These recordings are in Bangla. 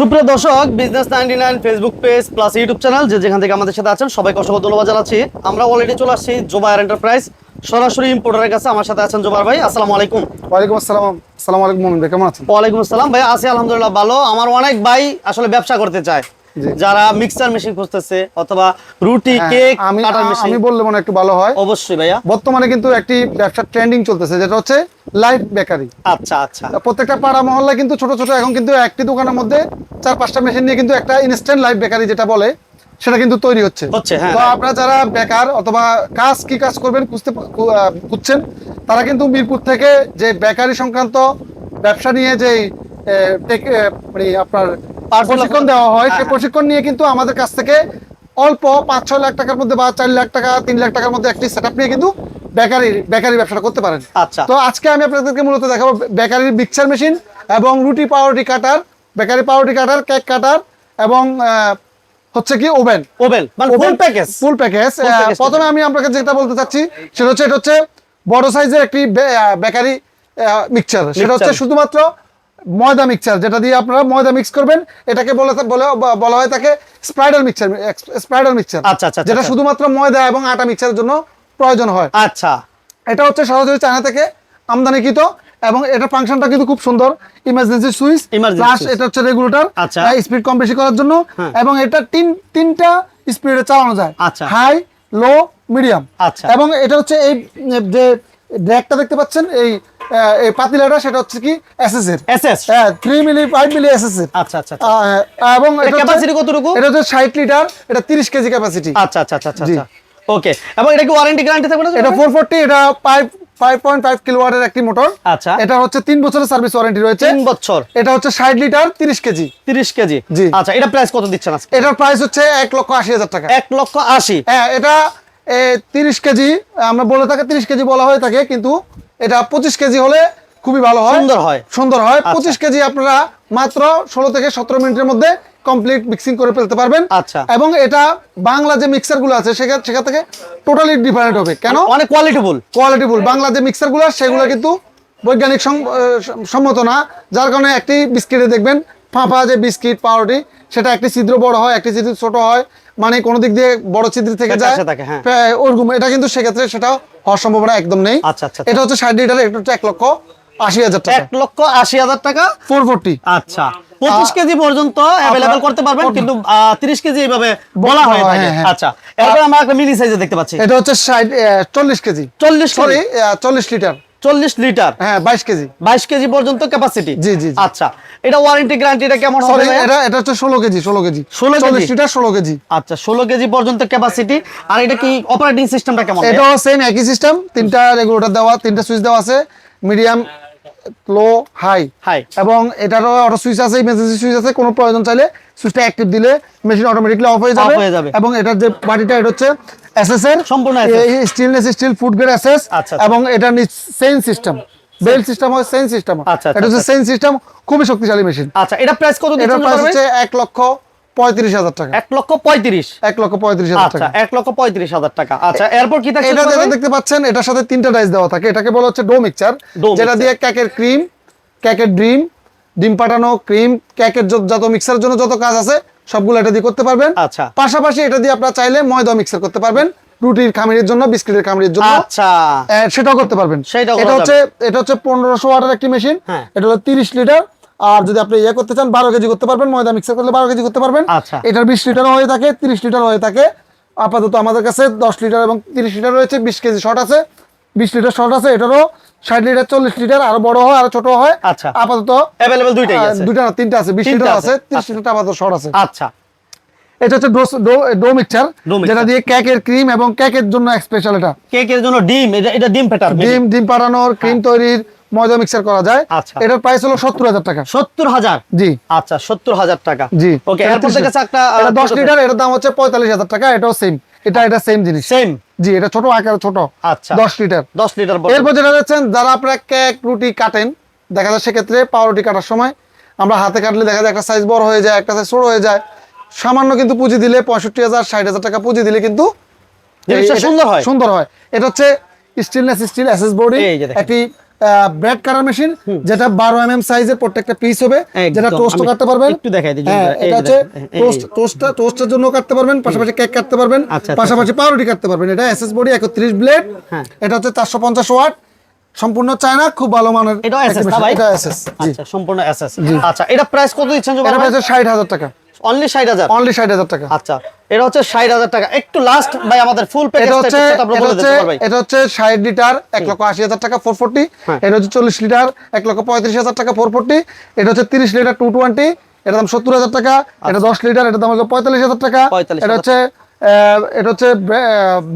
সুপ্রিয় দর্শক business ninety nine Facebook page plus YouTube channel যে যেখান থেকে আমাদের সাথে আছেন সবাইকে অসংখ্য ধন্যবাদ জানাচ্ছি। আমরা অলরেডি চলে আসছি জোবায়ার এন্টারপ্রাইজ সরাসরি ইম্পোর্টারের কাছে আমার সাথে আছেন জোবার ভাই আসসালামু আলাইকুম। ওয়ালাইকুম আসসালাম আসসালামু আলাইকুম মোমিন ভাই কেমন আছেন? ওয়ালাইকুম আসসালাম ভাই আছি আলহামদুলিল্লাহ ভালো। আমার অনেক ভাই আসলে ব্যবসা করতে চায়। যারা মিক্সার মেশিন খুঁজতেছে অথবা রুটি হ্যাঁ, কেক কাটার মেশিন আমি বললে মনে একটু ভালো হয়। অবশ্যই ভাইয়া। বর্তমানে কিন্তু একটি ব্যবসা ট্রেন্ডিং চলতেছে যেটা হচ্ছে লাইভ বেকারি আচ্ছা আচ্ছা। প্রত্যেকটা পাড়া মহল্লা কিন্তু ছোট ছোট এখন কিন্তু একটি দোকানের মধ্যে চার পাঁচটা মেশিন নিয়ে কিন্তু একটা ইনস্ট্যান্ট লাইভ বেকারি যেটা বলে সেটা কিন্তু তৈরি হচ্ছে। হ্যাঁ। তো আপনারা যারা বেকার অথবা কাজ কি কাজ করবেন খুঁজতে খুঁজছেন তারা কিন্তু মিরপুর থেকে যে বেকারি সংক্রান্ত ব্যবসা নিয়ে যে মানে আপনার প্রশিক্ষণ দেওয়া হয়। হ্যাঁ, সেই হ্যাঁ। প্রশিক্ষণ নিয়ে কিন্তু আমাদের কাছ থেকে অল্প পাঁচ ছয় লাখ টাকার মধ্যে বা চার লাখ টাকা তিন লাখ টাকার মধ্যে একটি সেট নিয়ে কিন্তু বেকারি বেকারি ব্যবসাটা করতে পারেন। আচ্ছা। তো আজকে আমি আপনাদেরকে মূলত দেখাবো বেকারির মিক্সার মেশিন এবং রুটি পাউরুটি কাটার বেকারি পাউরুটি কাটার কেক কাটার এবং হচ্ছে কি ওভেন। ওভেন মানে ফুল প্যাকেজ ফুল প্যাকেজ প্রথমে আমি আপনাকে যেটা বলতে চাচ্ছি সেটা হচ্ছে এটা হচ্ছে বড় সাইজের একটি বেকারি মিক্সচার সেটা হচ্ছে শুধুমাত্র ময়দা মিক্সচার যেটা দিয়ে আপনারা ময়দা মিক্স করবেন এটাকে বলে বলে বলা হয় তাকে স্প্রাইডার মিক্সচার স্প্রাইডার মিক্সচার আচ্ছা, আচ্ছা, যেটা আচ্ছা। শুধুমাত্র ময়দা এবং আটা মিক্সচারের জন্য প্রয়োজন হয় আচ্ছা এটা হচ্ছে সরাসরি চায়না থেকে আমদানিকৃত এবং এটা ফাংশনটা কিন্তু খুব সুন্দর ইমার্জেন্সি সুইচ প্লাস এটা হচ্ছে রেগুলেটর আচ্ছা। স্পিড কম বেশি করার জন্য হ্যাঁ। এবং এটা তিন তিনটা স্পিডে চালানো যায় আচ্ছা। হাই লো মিডিয়াম আচ্ছা। এবং এটা হচ্ছে এই যে ড্র্যাগটা দেখতে পাচ্ছেন এই এই পাতিলাটা সেটা হচ্ছে কি এসএস এর এসএস হ্যাঁ three milli five milli SS এর আচ্ছা আচ্ছা আচ্ছা। এবং এটা capacity কতটুকু? এটা হচ্ছে ষাট লিটার এটা তিরিশ কেজি ক্যাপাসিটি আচ্ছা আচ্ছা আচ্ছা আচ্ছা। ওকে এবং এটা কি ওয়ারেন্টি গ্যারান্টি থাকবে না এটা ফোর ফোরটি এটা ফাইভ ফাইভ পয়েন্ট ফাইভ কিলোওয়াটের একটি মোটর আচ্ছা। এটা হচ্ছে তিন বছরের সার্ভিস ওয়ারেন্টি রয়েছে। তিন বছর। এটা হচ্ছে ষাট লিটার তিরিশ কেজি। তিরিশ কেজি। জি। আচ্ছা এটা প্রাইস কত দিচ্ছেন আজকে? এটার প্রাইস হচ্ছে এক লক্ষ আশি হাজার টাকা। এক লক্ষ আশি। হ্যাঁ এটা তিরিশ কেজি আমরা বলে থাকে তিরিশ কেজি বলা হয়ে থাকে কিন্তু এটা পঁচিশ কেজি হলে খুবই ভালো হয়। সুন্দর হয়। সুন্দর হয়। পঁচিশ কেজি আপনারা মাত্র ষোলো থেকে সতেরো মিনিটের মধ্যে কমপ্লিট মিক্সিং করে ফেলতে পারবেন। আচ্ছা। এবং এটা বাংলা যে মিক্সারগুলো আছে সেখান সেখান থেকে টোটালি ডিফারেন্ট হবে। কেন? অনেক কোয়ালিটিফুল কোয়ালিটিফুল বাংলা যে মিক্সারগুলো সেগুলো কিন্তু বৈজ্ঞানিক সম্মত না। যার কারণে একটি বিস্কিটে দেখবেন ফাঁপা যে বিস্কিট পাউরুটি সেটা একটি ছিদ্র বড় হয় একটি ছিদ্র ছোট হয় মানে কোনো দিক দিয়ে বড় ছিদ্র থেকে যায়। হ্যাঁ। ওরকম এটা কিন্তু সেক্ষেত্রে সেটা হওয়ার সম্ভাবনা একদম নেই। আচ্ছা, আচ্ছা, আচ্ছা। এটা হচ্ছে ষাট লিটার এটা হচ্ছে এক লক্ষ আশি হাজার টাকা। এক লক্ষ আশি হাজার টাকা? ফোর ফোরটি আচ্ছা। পঁচিশ কেজি পর্যন্ত অ্যাভেলেবল করতে পারবেন কিন্তু তিরিশ কেজি এইভাবে বলা হয় হ্যাঁ, হ্যাঁ। আচ্ছা এরপর আমরা একটা মিনি সাইজে দেখতে পাচ্ছি। এটা হচ্ছে চল্লিশ কেজি। চল্লিশ সরি চল্লিশ লিটার। চল্লিশ লিটার। হ্যাঁ বাইশ কেজি। বাইশ কেজি পর্যন্ত ক্যাপাসিটি জি, জি। আচ্ছা এটা ওয়ারেন্টি গ্যারান্টিটা কেমন হবে এটা এটা হচ্ছে ষোলো কেজি ষোলো কেজি। 16 কেজি? চল্লিশ লিটার ষোলো কেজি। আচ্ছা ষোলো কেজি পর্যন্ত ক্যাপাসিটি আর এটা কি অপারেটিং সিস্টেমটা কেমন? এটা এটাও সেম একই সিস্টেম তিনটা রেগুলেটর দেওয়া তিনটা সুইচ দেওয়া আছে মিডিয়াম লো হাই High। এবং এটারও অটো সুইচ আছে ইমার্জেন্সি সুইচ আছে কোনো প্রয়োজন চাইলে সুইচটা অ্যাক্টিভ দিলে মেশিন অটোমেটিকলি অফ হয়ে যাবে হয়ে। এবং এটার যে বাটিটা এটা হচ্ছে এসএস এর সম্পূর্ণ stainless steel food grade SS আচ্ছা, আচ্ছা। এবং এটা সেন সিস্টেম বেল সিস্টেম হয় সেন সিস্টেম আচ্ছা, আচ্ছা, এটা হচ্ছে আচ্ছা। সেন সিস্টেম খুবই শক্তিশালী মেশিন আচ্ছা এটা প্রাইস কত এটার প্রাইস হচ্ছে এক লক্ষ পঁয়ত্রিশ হাজার টাকা। এক লক্ষ পঁয়ত্রিশ। এক লক্ষ পঁয়ত্রিশ হাজার আচ্ছা টাকা। এক লক্ষ পঁয়ত্রিশ হাজার টাকা। আচ্ছা এরপর কি থাকছে এটা যেটা দেখতে পাচ্ছেন এটার সাথে তিনটা ডাইস দেওয়া থাকে। এটাকে বলা হচ্ছে ডো মিক্সচার যেটা দিয়ে কেকের ক্রিম কেকের ডিম ডিম পাঠানো ক্রিম কেকের যত- মিক্সারের জন্য যত কাজ আছে সবগুলো এটা দিয়ে করতে পারবেন। আচ্ছা। পাশাপাশি এটা দিয়ে আপনারা চাইলে ময়দা মিক্সার করতে পারবেন রুটির খামিরের জন্য বিস্কিটের খামিরের জন্য। আচ্ছা। সেটাও করতে পারবেন। এটা হচ্ছে এটা হচ্ছে পনেরোশো ওয়াটের একটি মেশিন হ্যাঁ। এটা হলো তিরিশ লিটার আর যদি আপনি ইয়ে করতে চান বারো কেজি করতে পারবেন ময়দা মিক্সার করলে বারো কেজি করতে পারবেন। আচ্ছা। এটার বিশ লিটার হয়ে থাকে তিরিশ লিটার হয়ে থাকে। আপাতত আমাদের কাছে দশ লিটার এবং তিরিশ লিটার রয়েছে বিশ কেজি শর্ট আছে। বিশ লিটার শর্ট আছে এটারও ষাট লিটার চল্লিশ লিটার আরও বড় হয় আরও ছোট হয়। আচ্ছা। আপাতত অ্যাভেলেবল দুইটাই আছে। দুইটা না তিনটা আছে বিশ লিটার আছে। তিরিশ লিটার আপাতত শর্ট আছে। আচ্ছা। এটা হচ্ছে ডো ডো মিক্সচার। যেটা দিয়ে কেকের ক্রিম এবং কেকের জন্য স্পেশাল এটা। কেকের জন্য ডিম এটা এটা ডিম ফেটার ডিম ডিম পাড়ানোর ক্রিম তৈরির ময়দা মিক্সার করা যায়। আচ্ছা। এটার প্রাইস হলো সত্তর হাজার টাকা। সত্তর হাজার? জি। আচ্ছা সত্তর হাজার টাকা। জি। ওকে এরপর থেকে একটা দশ লিটার এটার দাম হচ্ছে পঁয়তাল্লিশ হাজার টাকা এটাও সেম এটা এটা সেম জিনিস। সেম জি এটা ছোট আকার ছোট। আচ্ছা। দশ লিটার দশ লিটার এরপর যেটা দেখছেন যারা আপনারা কেক রুটি কাটেন দেখা যায় সেক্ষেত্রে পাউরুটি কাটার সময় আমরা হাতে কাটলে দেখা যায় একটা সাইজ বড় হয়ে যায় একটা সাইজ ছোট হয়ে যায়। সামান্য কিন্তু পুঁজি দিলে পঁয়ষট্টি হাজার ষাট হাজার টাকা পুঁজি দিলে কিন্তু সুন্দর হয়। সুন্দর হয়। এটা হচ্ছে স্টিলনেস স্টিল এসএস বডি একটি ব্রেড কাটার মেশিন যেটা বারো এম এম সাইজের প্রত্যেকটা পিস হবে যেটা টোস্ট কাটতে পারবেন। একটু দেখাই দিই, হ্যাঁ এটা হচ্ছে টোস্ট টোস্ট টোস্টের জন্য কাটতে পারবেন পাশাপাশি কেক কাটতে পারবেন আচ্ছা, আচ্ছা, পাশাপাশি পাউরুটি কাটতে পারবেন। এটা এসএস বডি একত্রিশ ব্লেড। এটা হচ্ছে চারশো পঞ্চাশ ওয়াট সম্পূর্ণ চায়না খুব ভালো মানের SS না ভাই? এটা এসএস আচ্ছা সম্পূর্ণ এসএস আচ্ছা এটা প্রাইস কত দিচ্ছেন এটা ষাট হাজার টাকা। অনলি ষাট হাজার? অনলি ষাট হাজার টাকা। আচ্ছা। এটা হচ্ছে ষাট হাজার টাকা। একটু লাস্ট ভাই আমাদের ফুল প্যাকেজটা এটা বলে হচ্ছে দিতে পারবেন এটা হচ্ছে ষাট লিটার এক লক্ষ আশি হাজার টাকা ফোর ফোরটি হ্যাঁ। এটা হচ্ছে চল্লিশ লিটার এক লক্ষ পঁয়ত্রিশ হাজার টাকা ফোর ফোরটি এটা হচ্ছে তিরিশ লিটার টু টোয়েন্টি এটা দাম সত্তর হাজার টাকা। এটা দশ লিটার এটা দাম পঁয়তাল্লিশ হাজার টাকা। এটা হচ্ছে এটা হচ্ছে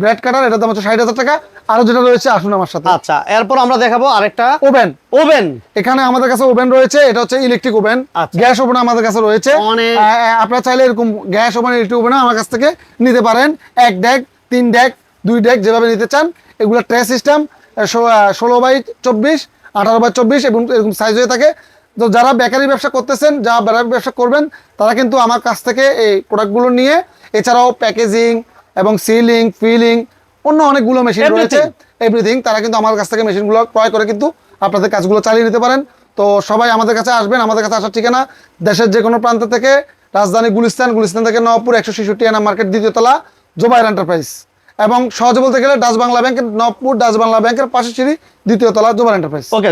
ব্রেড কাটার এটা দাম হচ্ছে ষাট হাজার টাকা। আরও যেটা রয়েছে আসুন আমার সাথে। আচ্ছা এরপর আমরা দেখাবো আরেকটা ওভেন ওভেন এখানে আমাদের কাছে ওভেন রয়েছে এটা হচ্ছে ইলেকট্রিক ওভেন। গ্যাস ওভেন আমাদের কাছে রয়েছে। আপনারা চাইলে এরকম গ্যাস ওভেন ইলেকট্রিক ওভেন আমার কাছ থেকে নিতে পারেন। এক ডেক তিন ডেক দুই ডেক যেভাবে নিতে চান। এগুলো ট্রে সিস্টেম ষোলো বাই চব্বিশ আঠারো বাই চব্বিশ এবং এরকম সাইজ হয়ে থাকে। তো যারা বেকারি ব্যবসা করতেছেন যারা বেকারি ব্যবসা করবেন তারা কিন্তু আমার কাছ থেকে এই প্রোডাক্টগুলো নিয়ে এছাড়াও প্যাকেজিং এবং সিলিং ফিলিং অন্য অনেকগুলো মেশিন রয়েছে. এভরিথিং তারা কিন্তু আমার কাছ থেকে মেশিনগুলো ক্রয় করে কিন্তু আপনাদের কাজগুলো চালিয়ে নিতে পারেন। তো সবাই আমাদের কাছে আসবেন আমাদের কাছে আসার ঠিকানা দেশের যে কোনো প্রান্ত থেকে রাজধানী গুলিস্তান গুলিস্তান থেকে নবপুর একশো ছেষট্টি আনা মার্কেট দ্বিতীয় তলা জোবাইর এন্টারপ্রাইজ এবং সহজে বলতে গেলে ডাচ বাংলা ব্যাংকের নবপুর ডাচ বাংলা ব্যাংকের পাশে সিঁড়ি দ্বিতীয় তলা জোবাইর এন্টারপ্রাইজ ওকে